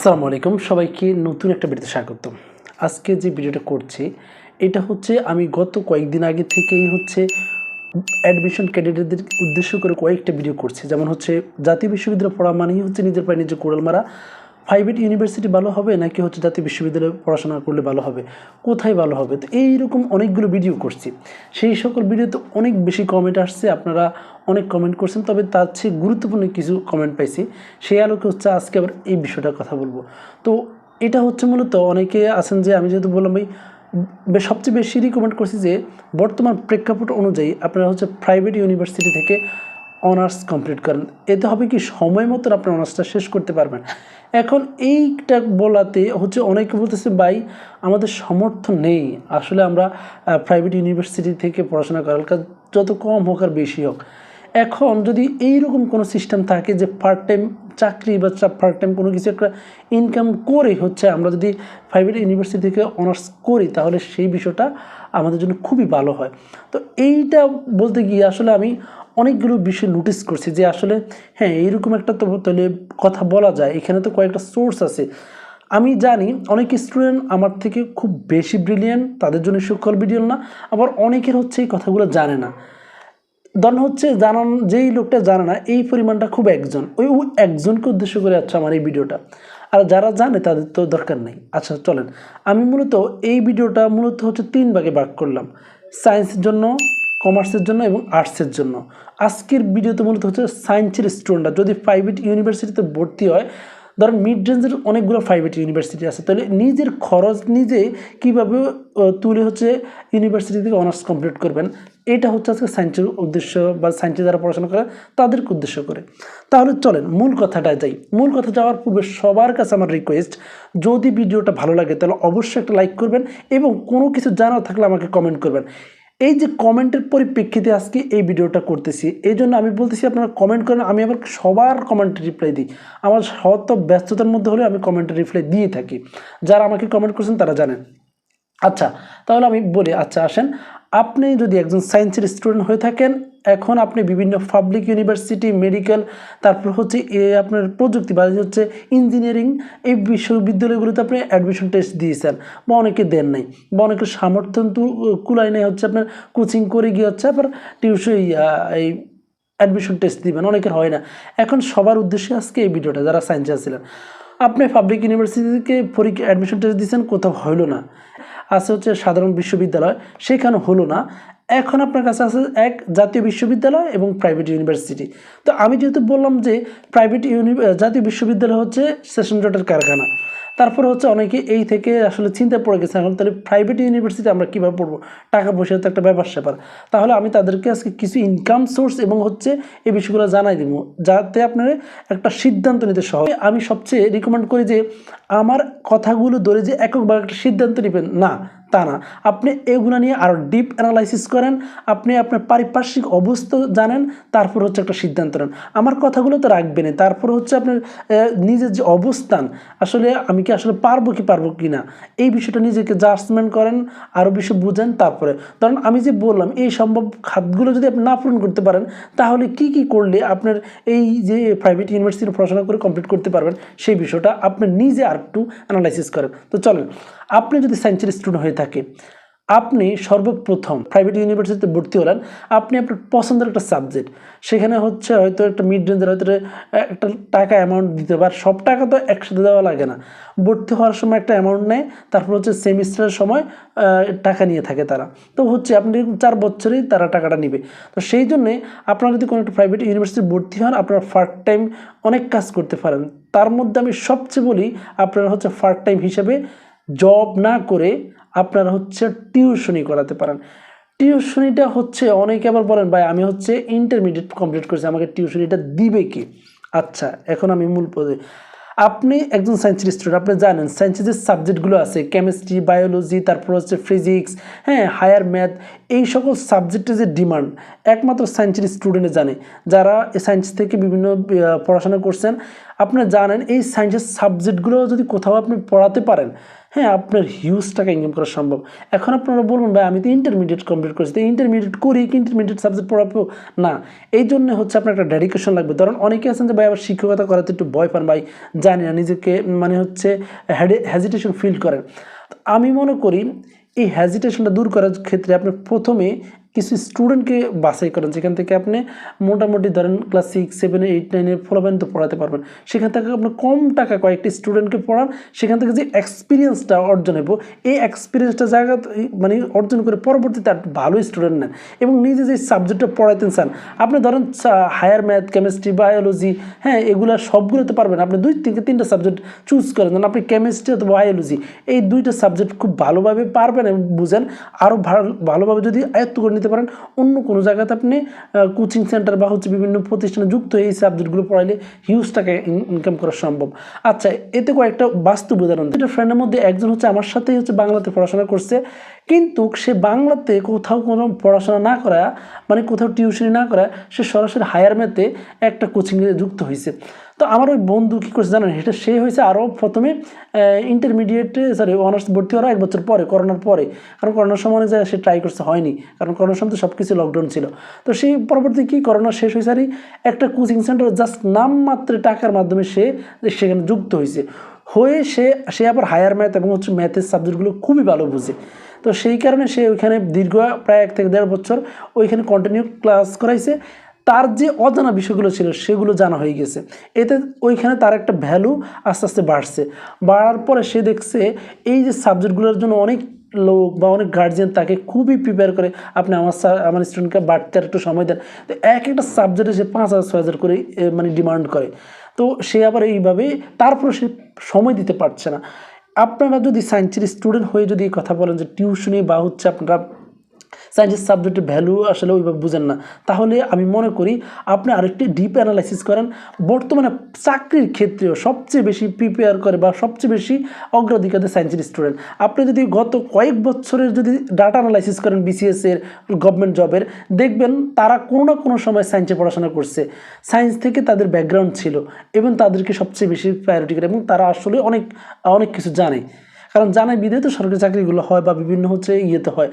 আসসালামু আলাইকুম, সবাইকে নতুন একটা ভিডিওতে স্বাগত আজকে যে ভিডিওটা করছি, এটা হচ্ছে আমি গত কয়েকদিন আগে থেকেই হচ্ছে অ্যাডমিশন ক্যান্ডিডেটদের উদ্দেশ্য করে কয়েকটা ভিডিও করছি। যেমন হচ্ছে জাতীয় বিশ্ববিদ্যালয় পড়া মানেই হচ্ছে নিজের পায়ে নিজের কোড়াল মারা প্রাইভেট ইউনিভার্সিটি ভালো হবে নাকি হচ্ছে জাতীয় বিশ্ববিদ্যালয়ে পড়াশোনা করলে ভালো হবে? কোথায় ভালো হবে? তো এইরকম অনেকগুলো ভিডিও করছি। সেই সকল ভিডিওতে অনেক বেশি কমেন্ট আসছে, আপনারা অনেক কমেন্ট করছেন, তবে তার চেয়ে গুরুত্বপূর্ণ কিছু কমেন্ট পাইছি। সেই আলোকে হচ্ছে আজকে আবার এই বিষয়টা কথা বলব। তো এটা হচ্ছে মূলত অনেকে আছেন যে আমি যেহেতু বললাম ভাই সবচেয়ে বেশি রিকমেন্ড করছি যে বর্তমান প্রেক্ষাপট অনুযায়ী আপনারা হচ্ছে প্রাইভেট ইউনিভার্সিটি থেকে অনার্স কমপ্লিট করেন। এতে হবে কি সময় মতো আপনার অনার্সটা শেষ করতে পারবেন। এখন এইটা বলাতে হচ্ছে অনেকে বলতেছে, ভাই, আমাদের সমর্থন নেই। আসলে আমরা প্রাইভেট ইউনিভার্সিটি থেকে পড়াশোনা করার কাজ যত কম হোক আর বেশি হোক। এখন যদি এইরকম কোনো সিস্টেম থাকে যে পার্ট টাইম চাকরি বা পার্ট টাইম কোনো কিছু একটা ইনকাম করে হচ্ছে, আমরা যদি প্রাইভেট ইউনিভার্সিটি থেকে অনার্স করি, তাহলে সেই বিষয়টা আমাদের জন্য খুবই ভালো হয়। তো এইটা বলতে গিয়ে আসলে আমি অনেকগুলো বিষয় নোটিস করছি যে আসলে হ্যাঁ এইরকম একটা তো তাহলে কথা বলা যায়। এখানে তো কয়েকটা সোর্স আছে। আমি জানি অনেক স্টুডেন্ট আমার থেকে খুব বেশি ব্রিলিয়েন্ট তাদের জন্য সকল ভিডিও না, আবার অনেকের হচ্ছে এই কথাগুলো জানে না। ধরুন হচ্ছে জানান, যেই লোকটা জানে না, এই পরিমাণটা খুব একজন। ওই একজনকে উদ্দেশ্য করে আছে আমার এই ভিডিওটা আর যারা জানে তাদের তো দরকার নেই। আচ্ছা চলেন। আমি মূলত এই ভিডিওটা মূলত হচ্ছে তিন ভাগে ভাগ করলাম। সায়েন্সের জন্য কমার্সের জন্য এবং আর্টসের জন্য। আজকের ভিডিওতে মূলত হচ্ছে সায়েন্সের স্টুডেন্টরা যদি প্রাইভেট ইউনিভার্সিটিতে ভর্তি হয়, ধরেন মিড রেঞ্জের অনেকগুলো প্রাইভেট ইউনিভার্সিটি আছে। তাহলে নিজের খরচ নিজে কীভাবে তুলে হচ্ছে ইউনিভার্সিটি থেকে অনার্স কমপ্লিট করবেন, এটা হচ্ছে আজকে সায়েন্সের উদ্দেশ্য বা সায়েন্সে যারা পড়াশোনা করে, তাদেরকে উদ্দেশ্য করে। তাহলে চলেন, মূল কথাটা যাই। মূল কথা যাওয়ার পূর্বে সবার কাছে আমার রিকোয়েস্ট যদি ভিডিওটা ভালো লাগে, তাহলে অবশ্যই একটা লাইক করবেন এবং কোনো কিছু জানা থাকলে আমাকে কমেন্ট করবেন। এই যে কমেন্টের পরিপ্রেক্ষিতে আজকে এই ভিডিওটা করতেছি, এই জন্য আমি বলতেছি আপনারা কমেন্ট করেন, আমি আবার সবার কমেন্ট রিপ্লাই দিই। আমার শত ব্যস্ততার মধ্যে হলে আমি কমেন্টে রিপ্লাই দিয়ে থাকি। যারা আমাকে কমেন্ট করছেন তারা জানেন। আচ্ছা তাহলে আমি বলি আচ্ছা আসেন, আপনি যদি একজন সায়েন্সের স্টুডেন্ট হয়ে থাকেন এখন আপনি বিভিন্ন পাবলিক ইউনিভার্সিটি মেডিকেল তারপর হচ্ছে এ আপনার প্রযুক্তি বা হচ্ছে ইঞ্জিনিয়ারিং এই বিশ্ববিদ্যালয়গুলোতে আপনি অ্যাডমিশন টেস্ট দিয়েছেন বা অনেকে দেন নাই বা অনেকের সামর্থ্য কুলাই নেই, হচ্ছে আপনার কোচিং করে গিয়ে হচ্ছে আবার টিউশন এই অ্যাডমিশন টেস্ট দিবেন, অনেকের হয় না। এখন সবার উদ্দেশ্যে আজকে এই ভিডিওটা, যারা সায়েন্সে আসছিলেন আপনি পাবলিক ইউনিভার্সিটি থেকে পরীক্ষা অ্যাডমিশন টেস্ট দিয়েছেন, কোথাও হইল না। আছে হচ্ছে সাধারণ বিশ্ববিদ্যালয়, সেখানে হলো না। এখন আপনার কাছে আছে এক জাতীয় বিশ্ববিদ্যালয় এবং প্রাইভেট ইউনিভার্সিটি তো আমি যেহেতু বললাম যে প্রাইভেট ইউনি জাতীয় বিশ্ববিদ্যালয় হচ্ছে সেশন জটের কারখানা। তারপর হচ্ছে অনেকে এই থেকে আসলে চিন্তায় পড়ে গেছে, এখন তাহলে প্রাইভেট ইউনিভার্সিটি আমরা কীভাবে পড়ব? টাকা পয়সা তো একটা ব্যাপার স্যাপার। তাহলে আমি তাদেরকে আজকে কিছু ইনকাম সোর্স এবং হচ্ছে এই বিষয়গুলো জানাই দিব, যাতে আপনার একটা সিদ্ধান্ত নিতে সহজ। আমি সবচেয়ে রিকমেন্ড করি যে আমার কথাগুলো ধরে যে এককভাবে একটা সিদ্ধান্ত নেবেন, না। তা না। আপনি এগুলো নিয়ে আরও ডিপ অ্যানালাইসিস করেন, আপনি আপনার পারিপার্শ্বিক অবস্থা জানেন, তারপর হচ্ছে একটা সিদ্ধান্ত নেন। আমার কথাগুলো তো রাখবেন তারপর হচ্ছে আপনার নিজের যে অবস্থান, আসলে আমি কি আসলে পারব কি পারব কি না এই বিষয়টা নিজেকে জাজমেন্ট করেন আরও বেশি বুঝেন তারপরে। ধরুন আমি যে বললাম, এই সম্ভব খাতগুলো যদি আপনি না পূরণ করতে পারেন, তাহলে কি কি করলে আপনার এই যে প্রাইভেট ইউনিভার্সিটির পড়াশোনা করে কমপ্লিট করতে পারবেন, সেই বিষয়টা আপনি নিজে আর একটু অ্যানালাইসিস করেন। তো চলেন আপনি যদি সায়েন্সের স্টুডেন্ট হয়ে থাকে, আপনি সর্বপ্রথম প্রাইভেট ইউনিভার্সিটিতে ভর্তি হলেন, আপনি আপনার পছন্দের একটা সাবজেক্ট সেখানে হচ্ছে হয়তো একটা মিড রেঞ্জের হয়তো একটা টাকা অ্যামাউন্ট দিতে পারে সব টাকা তো একসাথে দেওয়া লাগে না। ভর্তি হওয়ার সময় একটা অ্যামাউন্ট নেয়, তারপর হচ্ছে সেমিস্টারের সময় টাকা নিয়ে থাকে তারা। তো হচ্ছে আপনি চার বছরেই তারা টাকাটা নিবে। তো সেই জন্যে আপনারা যদি কোনো একটা প্রাইভেট ইউনিভার্সিটি ভর্তি হন, আপনারা ফার্স্ট টাইম অনেক কাজ করতে পারেন। তার মধ্যে আমি সবচেয়ে বলি, আপনারা হচ্ছে ফার্স্ট টাইম হিসেবে জব না করে আপনারা হচ্ছে টিউশনি করাতে পারেন। টিউশনিটা হচ্ছে, অনেকে আবার বলেন, ভাই, আমি হচ্ছে ইন্টারমিডিয়েট কমপ্লিট করেছি, আমাকে টিউশনিটা দিবে কি? আচ্ছা এখন আমি মূল পদে। আপনি একজন সায়েন্সের স্টুডেন্ট আপনি জানেন সায়েন্সের যে সাবজেক্টগুলো আছে কেমিস্ট্রি বায়োলজি তারপর হচ্ছে ফিজিক্স হ্যাঁ হায়ার ম্যাথ এই সকল সাবজেক্টের যে ডিমান্ড একমাত্র সায়েন্সের স্টুডেন্টে জানে। যারা সায়েন্স থেকে বিভিন্ন পড়াশোনা করছেন, আপনি জানেন, এই সায়েন্সের সাবজেক্টগুলো যদি কোথাও আপনি পড়াতে পারেন হ্যাঁ আপনার হিউজ টাকা ইনকাম করা সম্ভব। এখন আপনারা বলবেন, ভাই, আমি তো ইন্টারমিডিয়েট কমপ্লিট করেছি। তো ইন্টারমিডিয়েট করি কি ইন্টারমিডিয়েট সাবজেক্ট পড়াবো? না। এই জন্য হচ্ছে আপনার একটা ডেডিকেশন লাগবে। ধরুন, অনেকে আছেন যে, ভাই, আবার শিক্ষকতা করাতে একটু ভয় পান। ভাই, জানি না, নিজেকে মানে হচ্ছে হ্যাজিটেশন ফিল করেন। আমি মনে করি, এই হ্যাজিটেশনটা দূর করার ক্ষেত্রে আপনি প্রথমে কিছু স্টুডেন্টকে বাছাই করেন যেখান থেকে আপনি মোটামুটি ধরেন ক্লাস সিক্স সেভেন এইট নাইনের তো পড়াতে পারবেন সেখান থেকে আপনি কম টাকা কয়েকটি স্টুডেন্টকে পড়ান সেখান থেকে যে এক্সপিরিয়েন্সটা অর্জন হব এই এক্সপিরিয়েন্সটা জায়গা মানে অর্জন করে পরবর্তীতে আর ভালো স্টুডেন্ট নেন এবং নিজে যে সাবজেক্টটা পড়াইতেন চান আপনি ধরেন হায়ার ম্যাথ কেমিস্ট্রি বায়োলজি হ্যাঁ এগুলো সবগুলোতে পারবেন আপনি দুই থেকে তিনটা সাবজেক্ট চুজ করেন ধরেন আপনি কেমিস্ট্রি অথবা বায়োলজি এই দুইটা সাবজেক্ট খুব ভালোভাবে পারবেন এবং বুঝেন আরও ভালো ভালোভাবে যদি আয়ত্ত করে নিতে পারেন। অন্য কোনো জায়গাতে আপনি কোচিং সেন্টার বা হচ্ছে বিভিন্ন প্রতিষ্ঠানে যুক্ত এই সাবজেক্টগুলো পড়াইলে হিউজ টাকা ইনকাম করা সম্ভব। আচ্ছা এতে কয়েকটা বাস্তব উদাহরণ এটা ফ্রেন্ডের মধ্যে একজন হচ্ছে আমার সাথেই হচ্ছে বাংলাতে পড়াশোনা করছে। কিন্তু সে বাংলাতে কোথাও কোনো পড়াশোনা না করা মানে কোথাও টিউশনি না করা সে সরাসরি হায়ার ম্যাথে একটা কোচিংয়ে যুক্ত হয়েছে তো আমার ওই বন্ধু কী করছে জানেন? এটা সে হয়েছে আরও প্রথমে ইন্টারমিডিয়েটে সরি অনার্স ভর্তি হওয়ার এক বছর পরে, করোনার পরে। কারণ করোনার সময় অনেক জায়গায় সে ট্রাই করছে হয়নি। কারণ করোনার সময় তো সব কিছু লকডাউন ছিল। তো সেই পরবর্তী কি করোনা শেষ হয়েছে আরই একটা কোচিং সেন্টার জাস্ট নামমাত্র টাকার মাধ্যমে সে সেখানে যুক্ত হয়েছে। হয়ে সে সে আবার হায়ার ম্যাথ এবং হচ্ছে ম্যাথের সাবজেক্টগুলো খুবই ভালো বুঝে। তো সেই কারণে সে ওইখানে দীর্ঘ প্রায় এক থেকে দেড় বছর ওইখানে কন্টিনিউ ক্লাস করাইছে। তার যে অজানা বিষয়গুলো ছিল সেগুলো জানা হয়ে গেছে। এতে ওইখানে তার একটা ভ্যালু আস্তে আস্তে বাড়ছে। বাড়ার পরে সে দেখছে এই যে সাবজেক্টগুলোর জন্য অনেক লোক বা অনেক গার্জিয়ান তাকে খুবই প্রিপেয়ার করে, আপনি আমার আমার স্টুডেন্টকে বাড়তে একটু সময় দেন। তো এক একটা সাবজেক্টে সে পাঁচ হাজার, ছয় হাজার করে মানে ডিমান্ড করে। তো সে আবার এইভাবে তারপরে সে সময় দিতে পারছে না। আপনারা যদি সায়েন্সের স্টুডেন্ট হয়ে যদি কথা বলেন যে টিউশনি বা হচ্ছে আপনারা সায়েন্সের সাবজেক্টের ভ্যালু আসলে ওইভাবে বুঝেন না। তাহলে আমি মনে করি আপনি আরেকটি ডিপ অ্যানালাইসিস করেন। বর্তমানে চাকরির ক্ষেত্রেও সবচেয়ে বেশি প্রিপেয়ার করে বা সবচেয়ে বেশি অগ্রাধিকার দেয় সায়েন্সের স্টুডেন্ট আপনি যদি গত কয়েক বছরের যদি ডাটা অ্যানালাইসিস করেন বিসিএস এর গভর্নমেন্ট জবের দেখবেন তারা কোনো না কোনো সময় সায়েন্সে পড়াশোনা করছে। সায়েন্স থেকে তাদের ব্যাকগ্রাউন্ড ছিল এবং তাদেরকে সবচেয়ে বেশি প্রায়োরিটি করে এবং তারা আসলে অনেক অনেক কিছু জানে। কারণ জানে বিধে তো সরকারি চাকরিগুলো হয় বা বিভিন্ন হচ্ছে ইয়েতে হয়।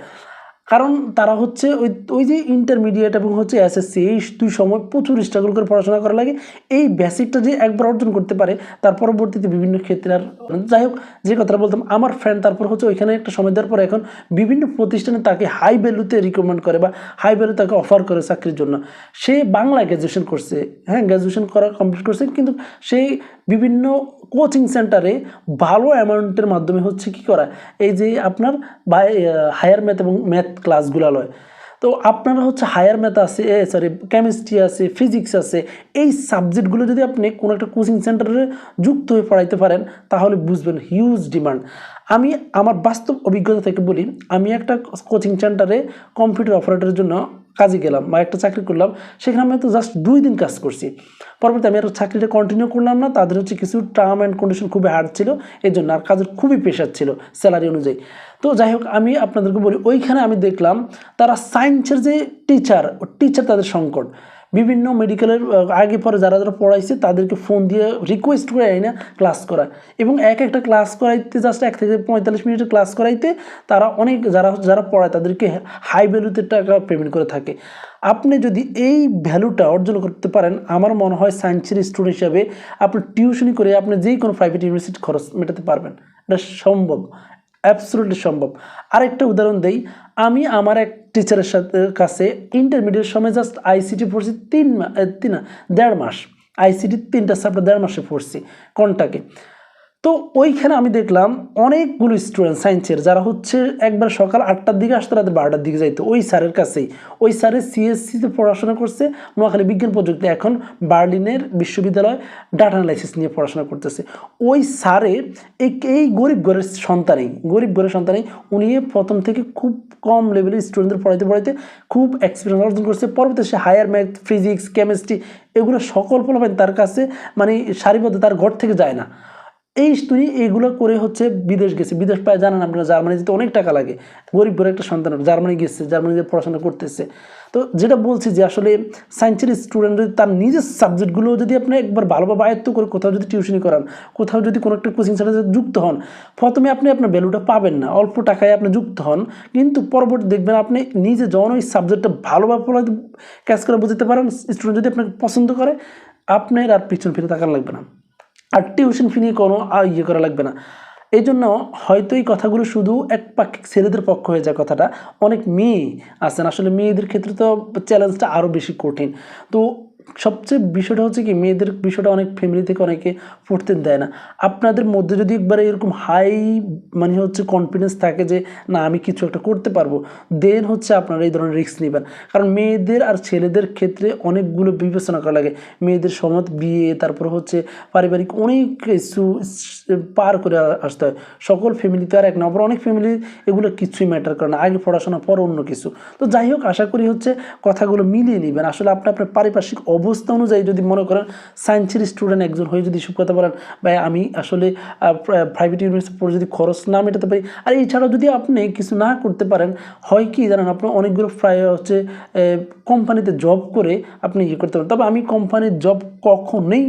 কারণ তারা হচ্ছে ওই ওই যে ইন্টারমিডিয়েট এবং হচ্ছে এসএসসি এই দুই সময় প্রচুর স্ট্রাগল করে পড়াশোনা করা লাগে। এই বেসিকটা যে একবার অর্জন করতে পারে, তার পরবর্তীতে বিভিন্ন ক্ষেত্রে আর যাই হোক, যে কথাটা বলতাম, আমার ফ্রেন্ড তারপর হচ্ছে ওইখানে একটা সময় দেওয়ার পর এখন বিভিন্ন প্রতিষ্ঠানে তাকে হাই ভ্যালুতে রিকমেন্ড করে বা হাই ভ্যালু তাকে অফার করে চাকরির জন্য। সে বাংলায় গ্র্যাজুয়েশন করছে হ্যাঁ গ্র্যাজুয়েশন করা কমপ্লিট করছে, কিন্তু সেই বিভিন্ন কোচিং সেন্টারে ভালো অ্যামাউন্টের মাধ্যমে হচ্ছে কি করা এই যে আপনার বাই হায়ার ম্যাথ এবং ম্যাথ ক্লাসগুলো লয়। তো আপনারা হচ্ছে হায়ার ম্যাথ আছে, এ সরি কেমিস্ট্রি আছে ফিজিক্স আছে, এই সাবজেক্টগুলো যদি আপনি কোনো একটা কোচিং সেন্টারে যুক্ত হয়ে পড়াইতে পারেন, তাহলে বুঝবেন হিউজ ডিমান্ড আমি আমার বাস্তব অভিজ্ঞতা থেকে বলি, আমি একটা কোচিং সেন্টারে কম্পিউটার অপারেটরের জন্য কাজে গেলাম, বা একটা চাকরি করলাম, সেখানে আমি তো জাস্ট দুই দিন কাজ করছি। পরবর্তী আমি আর চাকরিটা কন্টিনিউ করলাম না, তাদের হচ্ছে কিছু টার্ম অ্যান্ড কন্ডিশন খুবই হার্ড ছিল এই জন্য আর কাজের খুবই প্রেশার ছিল স্যালারি অনুযায়ী। তো যাই হোক, আমি আপনাদেরকে বলি, ওইখানে আমি দেখলাম তারা সায়েন্সের যে টিচার টিচার তাদের সংকট। বিভিন্ন মেডিকেলের আগে পরে যারা যারা পড়াইছে তাদেরকে ফোন দিয়ে রিকোয়েস্ট করে আই না ক্লাস করায়। এবং এক একটা ক্লাস করাইতে জাস্ট এক থেকে পঁয়তাল্লিশ মিনিটের ক্লাস করাইতে তারা অনেক যারা যারা পড়ায় তাদেরকে হাই ভ্যালুতে টাকা পেমেন্ট করে থাকে। আপনি যদি এই ভ্যালুটা অর্জন করতে পারেন, আমার মনে হয় সায়েন্সের স্টুডেন্ট হিসাবে আপনি টিউশনি করে আপনি যেই কোনো প্রাইভেট ইউনিভার্সিটি খরচ মেটাতে পারবেন। এটা সম্ভব অ্যাবসলুটলি সম্ভব। আরেকটা উদাহরণ দেই, আমি আমার এক টিচারের সাথে কাছে ইন্টারমিডিয়েট সময় জাস্ট আইসিটি পড়ছি তিন তিন দেড় মাস। আইসিটি তিনটা সাবজেক্ট দেড় মাসে পড়ছি। কোনটাকে? তো ওইখানে আমি দেখলাম অনেকগুলো স্টুডেন্ট সায়েন্সের যারা হচ্ছে একবার সকাল আটটার দিকে আসতো, রাতে বারোটার দিকে যাইতো। ওই স্যারের কাছেই। ওই স্যারের সিএসসিতে পড়াশোনা করছে, নোয়াখালী বিজ্ঞান প্রযুক্তি, এখন বার্লিনের বিশ্ববিদ্যালয় ডাটা অ্যানালাইসিস নিয়ে পড়াশোনা করতেছে। ওই স্যারের এই এই গরিব ঘরের সন্তানেই, গরিব ঘরের সন্তানেই, উনি প্রথম থেকে খুব কম লেভেলের স্টুডেন্টদের পড়াইতে পড়াইতে খুব এক্সপিরিয়েন্স অর্জন করছে। পরবর্তী সে হায়ার ম্যাথ ফিজিক্স কেমিস্ট্রি এগুলো সকল ফলাফল তার কাছে মানে সারিবদ্ধ, তার ঘর থেকে যায় না। এই তুমি এইগুলো করে হচ্ছে বিদেশ গেছে। বিদেশ পায় জানেন আপনারা জার্মানি যেতে অনেক টাকা লাগে। গরিব একটা সন্তান জার্মানি গেছে, জার্মানিতে পড়াশোনা করতেছে। তো যেটা বলছি যে আসলে সায়েন্সের স্টুডেন্ট যদি তার নিজের সাবজেক্টগুলো যদি আপনি একবার ভালোভাবে আয়ত্ত করে কোথাও যদি টিউশনি করান, কোথাও যদি কোনো একটা কোচিং সেন্টারে যুক্ত হন, প্রথমে আপনি আপনার ভ্যালুটা পাবেন না। অল্প টাকায় আপনি যুক্ত হন, কিন্তু পরবর্তী দেখবেন আপনি নিজে যখন ওই সাবজেক্টটা ভালোভাবে ক্যাচ করে বুঝতে পারেন স্টুডেন্ট যদি আপনাকে পছন্দ করে, আপনার আর পিছন ফিরে তাকান লাগবে না। আর টিউশন ফি নিয়ে কোনো ইয়ে করা লাগবে না। এই জন্য হয়তো এই কথাগুলো শুধু এক পাক্ষিক ছেলেদের পক্ষ হয়ে যায় কথাটা। অনেক মেয়ে আছেন আসলে মেয়েদের ক্ষেত্রে তো চ্যালেঞ্জটা আরও বেশি কঠিন। তো সবচেয়ে বিষয়টা হচ্ছে কি, মেয়েদের বিষয়টা অনেক ফ্যামিলি থেকে অনেকে পড়তে দেয় না। আপনাদের মধ্যে যদি একবার এরকম হাই মানে হচ্ছে কনফিডেন্স থাকে যে, না, আমি কিছু একটা করতে পারব দেন হচ্ছে আপনারা এই ধরনের রিস্ক নেবেন। কারণ মেয়েদের আর ছেলেদের ক্ষেত্রে অনেকগুলো বিবেচনা করা লাগে। মেয়েদের সমাজ, বিয়ে, তারপর হচ্ছে পারিবারিক অনেক কিছু পার করে আসতে হয়। সকল ফ্যামিলিতে আর এক নম্বর অনেক ফ্যামিলি এগুলো কিছুই ম্যাটার করে না। আগে পড়াশোনা পর অন্য কিছু। তো যাই হোক, আশা করি হচ্ছে কথাগুলো মিলিয়ে নেবেন। আসলে আপনি আপনার পারিপার্শ্বিক অবস্থা অনুযায়ী যদি মনে করেন সায়েন্সের স্টুডেন্ট একজন হয়ে যদি সব কথা বলেন, ভাই আমি আসলে প্রাইভেট ইউনিভার্সিটি পড়ে যদি খরচ না মেটাতে পারি, আর এছাড়াও যদি আপনি কিছু না করতে পারেন, হয় কি জানেন আপনার অনেকগুলো প্রায় হচ্ছে কোম্পানিতে জব করে আপনি ইয়ে করতে পারেন। তবে আমি কোম্পানির জব কখনোই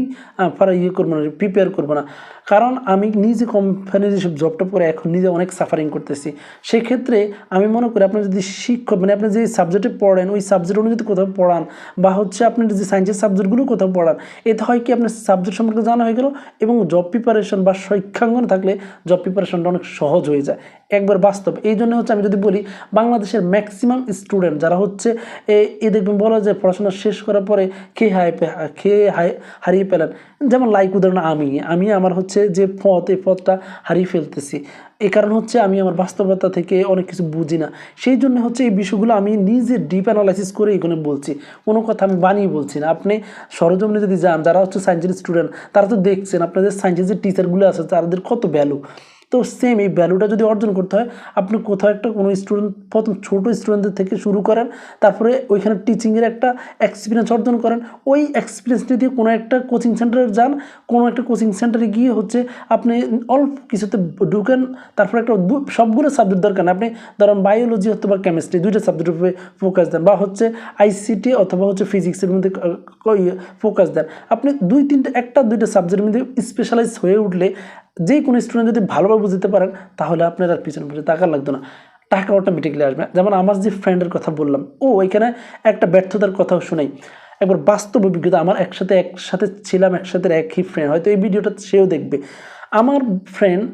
ইয়ে করব না প্রিপেয়ার করব না। কারণ আমি নিজে কোম্পানির যেসব জবটা করে এখন নিজে অনেক সাফারিং করতেছি। সেক্ষেত্রে আমি মনে করি আপনার যদি শিক্ষক মানে আপনি যে সাবজেক্টে পড়েন, ওই সাবজেক্ট অনুযায়ী কোথাও পড়ান বা হচ্ছে আপনার যে সায়েন্সের সাবজেক্টগুলো কোথাও পড়ান, এতে হয় কি আপনার সাবজেক্ট সম্পর্কে জানা হয়ে গেল এবং জব প্রিপারেশন বা শিক্ষাঙ্গন থাকলে জব প্রিপারেশনটা অনেক সহজ হয়ে যায়। একবার বাস্তব। এই জন্য হচ্ছে আমি যদি বলি, বাংলাদেশের ম্যাক্সিমাম স্টুডেন্ট যারা হচ্ছে, এ- এ দেখবেন বলা যায় পড়াশোনা শেষ করার পরে খেয়ে হাই খেয়ে হাই হারিয়ে পেলেন যেমন লাইক উদাহরণ, আমি। আমি আমার হচ্ছে যে পথ, এই পথটা হারিয়ে ফেলতেছি। এই কারণ হচ্ছে আমি আমার বাস্তবতা থেকে অনেক কিছু বুঝি না। সেই জন্য হচ্ছে এই বিষয়গুলো আমি নিজে ডিপ অ্যানালাইসিস করে এখানে বলছি। কোনো কথা আমি বানিয়ে বলছি না। আপনি সরজমিনে যদি যান, যারা হচ্ছে সায়েন্সের স্টুডেন্ট তারা তো দেখছেন আপনাদের সায়েন্সের যে টিচারগুলো আছে, তাদের কত ভ্যালু তো সেম এই ভ্যালুটা যদি অর্জন করতে হয়, আপনি কোথাও একটা কোনো স্টুডেন্ট প্রথম ছোটো স্টুডেন্টদের থেকে শুরু করেন, তারপরে ওইখানে টিচিংয়ের একটা এক্সপিরিয়েন্স অর্জন করেন। ওই এক্সপিরিয়েন্সটি দিয়ে কোনো একটা কোচিং সেন্টারে যান, কোনো একটা কোচিং সেন্টারে গিয়ে হচ্ছে আপনি অল্প কিছুতে ঢুকেন, তারপরে একটা সবগুলো সাবজেক্ট দরকার আপনি ধরেন বায়োলজি অথবা কেমিস্ট্রি দুইটা সাবজেক্টের উপরে ফোকাস দেন বা হচ্ছে আইসিটি অথবা হচ্ছে ফিজিক্সের মধ্যে ফোকাস দেন। আপনি দুই, তিনটে, একটা, দুইটা সাবজেক্টের মধ্যে স্পেশালাইজ হয়ে উঠলে যে কোনো স্টুডেন্ট যদি ভালোভাবে বুঝতে পারেন, তাহলে আপনার আর পিছনে পিছনে টাকা লাগতো না। টাকা অটোমেটিকলি আসবে। যেমন আমার যে ফ্রেন্ডের কথা বললাম, ও ওইখানে একটা ব্যর্থতার কথাও শোনাই একবার বাস্তব অভিজ্ঞতা, আমার একসাথে একসাথে ছিলাম, একসাথে একই ফ্রেন্ড হয়তো এই ভিডিওটা সেও দেখবে। আমার ফ্রেন্ড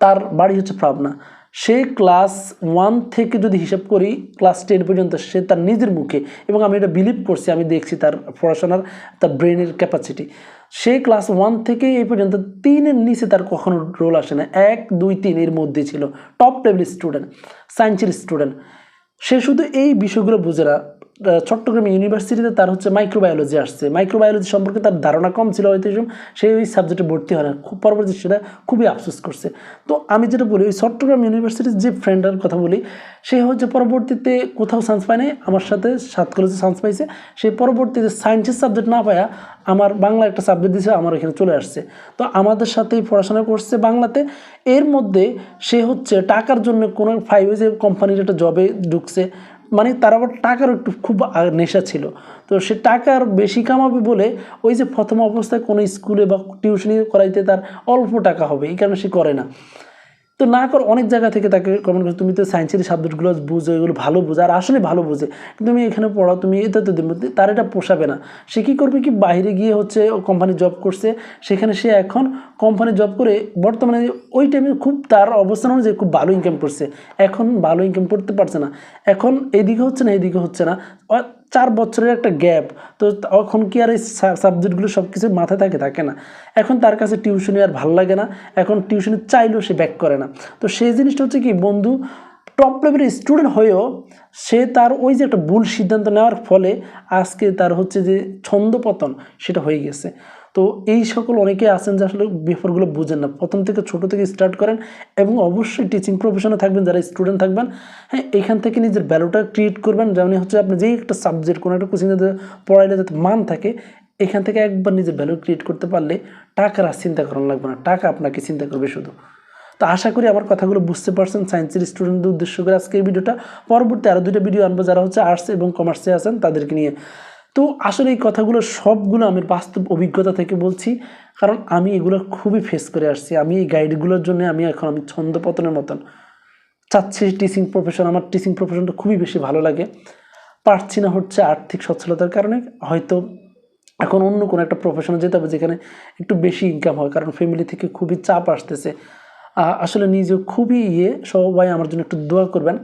তার বাড়ি হচ্ছে পাবনা। সে ক্লাস ওয়ান থেকে যদি হিসাব করি ক্লাস টেন পর্যন্ত সে তার নিজের মুখে। এবং আমি এটা বিলিভ করছি, আমি দেখছি তার পড়াশোনার, তার ব্রেনের ক্যাপাসিটি সে ক্লাস ওয়ান থেকে এই পর্যন্ত তিনের নিচে তার কখনো রোল আসে না। এক, দুই তিন এর মধ্যে ছিল। টপ লেভেল স্টুডেন্ট সায়েন্সের স্টুডেন্ট সে শুধু এই বিষয়গুলো বুঝে না চট্টগ্রাম ইউনিভার্সিটিতে তার হচ্ছে মাইক্রোবায়োলজি আসছে। মাইক্রোবায়োলজি সম্পর্কে তার ধারণা কম ছিল হয়তো সময় ওই সাবজেক্টে ভর্তি হয় না। খুব পরবর্তী সেটা খুবই আফসোস করছে। তো আমি যেটা বলি, ওই চট্টগ্রাম ইউনিভার্সিটির যে ফ্রেন্ডের কথা বলি, সে হচ্ছে পরবর্তীতে কোথাও চান্স পায় নাই, আমার সাথে সাত কলেজে চান্স পাইছে। সে পরবর্তীতে সায়েন্সের সাবজেক্ট না পায়া, আমার বাংলা একটা সাবজেক্ট দিয়েছে আমার এখানে চলে আসছে। তো আমাদের সাথেই পড়াশোনা করছে বাংলাতে। এর মধ্যে সে হচ্ছে টাকার জন্য কোনো ফাইভ কোম্পানির একটা জবে ঢুকছে। মানে তার আবার টাকারও একটু খুব নেশা ছিল। তো সে টাকার বেশি কামাবে বলে ওই যে প্রথম অবস্থায় কোনো স্কুলে বা টিউশনি করাইতে তার অল্প টাকা হবে, এই কারণে সে করে না। তো না কর, অনেক জায়গা থেকে তাকে কমেন্ট করছে, তুমি তো সায়েন্সের সাবজেক্টগুলো বুঝো, এগুলো ভালো বুঝো, আর আসলে ভালো বুঝে। তুমি এখানে পড়াও, তুমি এটা তো দেবে তার এটা পোষাবে না। সে কী করবে কি, বাইরে গিয়ে হচ্ছে কোম্পানি জব করছে, সেখানে সে এখন কোম্পানি জব করে বর্তমানে ওই টাইমে খুব তার অবস্থান অনুযায়ী খুব ভালো ইনকাম করছে। এখন ভালো ইনকাম করতে পারছে না। এখন এদিকে হচ্ছে না, এদিকে হচ্ছে না। চার বছরের একটা গ্যাপ। তো তখন কি আর এই সাবজেক্টগুলো সব কিছু মাথায় থাকে? থাকে না। এখন তার কাছে টিউশনি আর ভালো লাগে না। এখন টিউশনি চাইলেও সে ব্যাক করে না। তো সেই জিনিসটা হচ্ছে কি, বন্ধু টপ লেভেলের স্টুডেন্ট হয়েও সে তার ওই যে একটা ভুল সিদ্ধান্ত নেওয়ার ফলে আজকে তার হচ্ছে যে ছন্দপতন সেটা হয়ে গেছে। তো এই সকল অনেকে আছেন যে আসলে ব্যাপারগুলো বুঝেন না। প্রথম থেকে ছোট থেকে স্টার্ট করেন এবং অবশ্যই টিচিং প্রফেশনে থাকবেন, যারা স্টুডেন্ট থাকবেন। হ্যাঁ এখান থেকে নিজের ভ্যালুটা ক্রিয়েট করবেন। যেমন হচ্ছে আপনি যেই একটা সাবজেক্ট কোনো একটা কোচিং পড়াইলে যাতে মান থাকে, এখান থেকে একবার নিজের ভ্যালু ক্রিয়েট করতে পারলে টাকার আর চিন্তা করানো লাগবে না। টাকা আপনাকে চিন্তা করবে শুধু। তো আশা করি আমার কথাগুলো বুঝতে পারছেন। সায়েন্সের স্টুডেন্টদের উদ্দেশ্য করে আজকে এই ভিডিওটা। পরবর্তী আরও দুটো ভিডিও আনব। যারা হচ্ছে আর্টস এবং কমার্সে আছেন, তাদেরকে নিয়ে তো আসলে এই কথাগুলো সবগুলো আমি বাস্তব অভিজ্ঞতা থেকে বলছি, কারণ আমি এগুলো খুবই ফেস করে আসছি। আমি এই গাইডগুলোর জন্য আমি এখন আমি ছন্দপতনের মতন চাচ্ছি টিচিং প্রফেশন আমার টিচিং প্রফেশনটা খুবই বেশি ভালো লাগে। পারছি না হচ্ছে আর্থিক সচ্ছলতার কারণে, হয়তো এখন অন্য কোনো একটা প্রফেশনে যেতে হবে যেখানে একটু বেশি ইনকাম হয়, কারণ ফ্যামিলি থেকে খুবই চাপ আসতেছে। আসলে নিজেও খুবই ইয়ে সবাই আমার জন্য একটু দোয়া করবেন।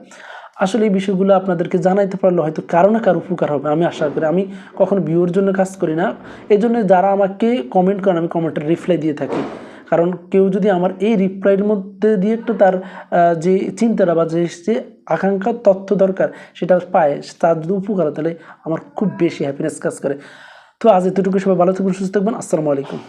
আসলে এই বিষয়গুলো আপনাদেরকে জানাইতে পারলে হয়তো কারও না কারও উপকার হবে, আমি আশা করি। আমি কখনো ভিউর জন্য কাজ করি না। এই জন্য যারা আমাকে কমেন্ট করেন, আমি কমেন্টের রিপ্লাই দিয়ে থাকি। কারণ কেউ যদি আমার এই রিপ্লাইয়ের মধ্যে দিয়ে একটু তার যে চিন্তাটা বা যে আকাঙ্ক্ষার তথ্য দরকার, সেটা পায়, তার যদি উপকার তাহলে আমার খুব বেশি হ্যাপিনেস কাজ করে। তো আজ এতটুকু সবাই ভালো থাকবেন, সুস্থ থাকবেন। আসসালামু আলাইকুম।